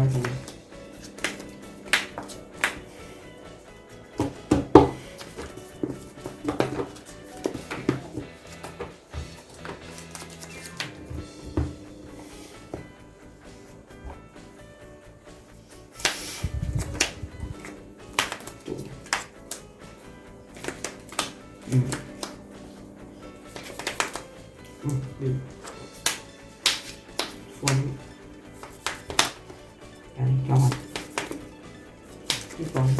บสองใที่ฟอนต์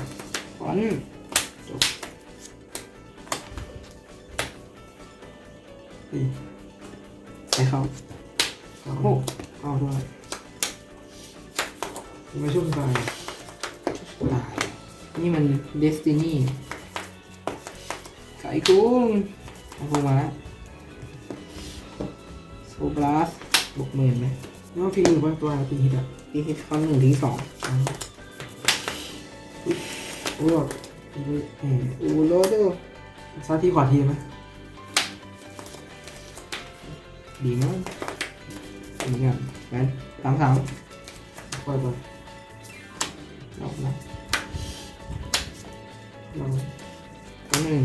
ฟอนต์จบดีใส่เข้าสามโอ้เอาด้วยไม่ช่วงตายตายนี่มันเดสตินีไก่คุ้งเอาลงมาแล้วโซบลัสบวกหมื่นไหมแล้วพิงมือว่าตัวตีฮิตอะตีที่ข้อหนึ่งที่สอง โอ้ยแบบตีไปเอออูโรโดซ้ายที่ขวาทีไหมดีมากดีงามแมนสามสามปล่อยไปรอบนะเราข้อหนึ่ง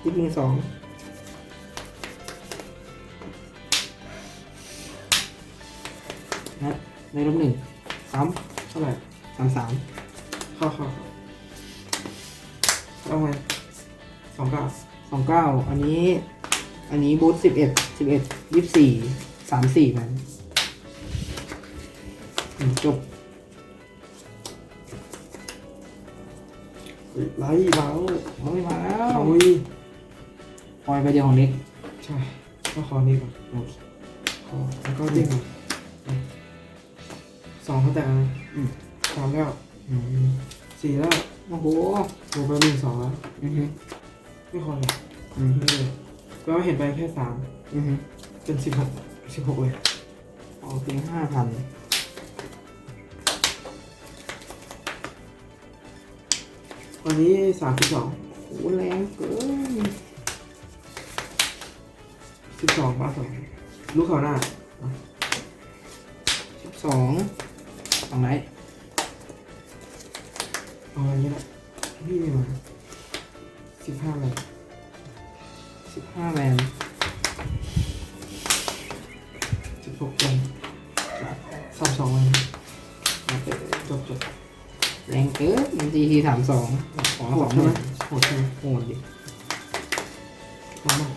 ที่มือสองนะในรอบหนึ่งสามเท่าไหร่สามสาม เข้าเข้าเข้าเอาไงสองเก้าสองเก้าอันนี้ อันนี้บูทสิบเอ็ดสิบเอ็ดยี่สิบสี่สามสี่มันอืมจบไล่เบาเฮ้ยมาแล้วเขาปล่อยไปเดียวของเน็กใช่ก็ขอนี่ก่อนโอเคขอแล้วก็เด้งก่อนสองเขาแตกนะอืมสามแล้ว อืมสี่แล้ว โอ้โหโมไปหนึ่งสองแล้วอือฮึไม่พอเลยอือฮึไม่เลยแปลว่าเห็นไปแค่สามอือฮึเป็นสิบหกสิบหกเลยเอาเพียงห้าพันวันนี้สามสิบสองโอ้แรงเกินสิบสองบ้าสองลูกเขาหน้าสิบสองตรงไหน เอาอะไรนี้แหละพี่นี่มาสิบห้าเลยสิบห้าแวนสิบหกคนสามสองเลยมาเปิดจบจบแรงเกินมันตีทีสามสองขอโหสดองใช่หไหมมื่นโหดใช่ไหมโหดดิมามา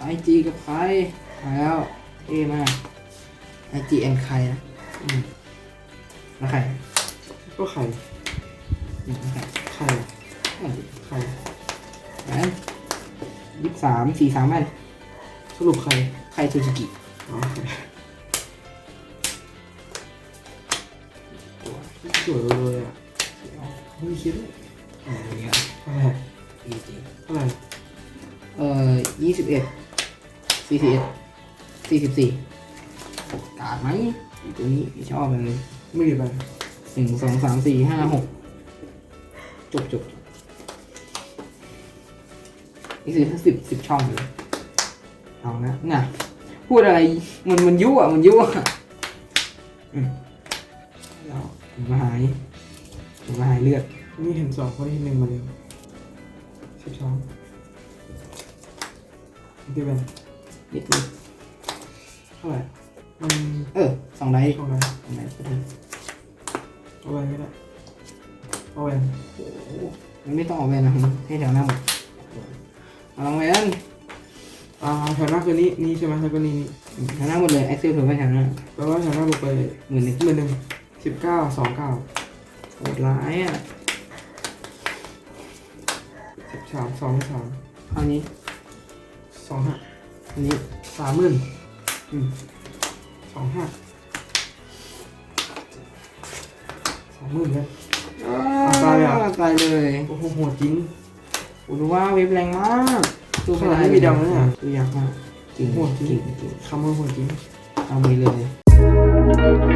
ไอจีกับใครมาแล้วเท่มากไอจีแอนใครนะอืมแล้วใคร ก็ไข่อืมแล้วใครไข่ไข่แวนยี่สิบสามสี่สามแวนสรุปไข่ใครซูซูกิอ๋อสวยเลยอะไม่มีคิดเลยอ๋อเนี่ยอะไรอีจีเท่าไหร่เอ่อยี่สิบเอ็ดสี่สิบเอ็ดสี่สิบสี่กาดไหมตัวนี้ไม่ชอบเลยไม่มีไป หนึ่งสองสามสี่ห้าหกจบจบนี่คือทั้งสิบสิบช่องเลยเอานะน่ะ พูดอะไรมันมันยั่วมันยั่วอืมแล้วผมมาหายผมมาหายเลือดนี่เห็นสองคนเห็นหนึ่งมาเร็วสิบสองดีเป็นนิดนึงเท่าไหร่มันเออสองไดร์เท่าไหร่สองไดร์ก็ได้ เอาไว้ไม่ได้เอาไว้โอ้โหมันไม่ต้องออกแวนนะมันให้แถวหน้าหมดเอาลองแวนอ่าแถวหน้าคือนี้นี่ใช่ไหมแล้วก็นี่นี่แถวหน้าหมดเลยแอคเซลถือไปแถวหน้าแปลว่าแถวหน้าบุกไปหมื่นหนึ่งหมื่นหนึ่งสิบเก้าสองเก้าโหดร้ายอะสิบสามสองสามคราวนี้สองห้าอันนี้สามหมื่นอืมสองห้า องหมื่นเลย ตายเลยเหรอตายเลยโอ้โหโหดจริงโอ้ดูว่าเว็บแรงมากสู้ไม่ได้ขนาดไม่มีดำนะเนี่ยตัวยากมากจริงโหดจริงจริงจริงคำว่าโหดจริงเอาไปเลย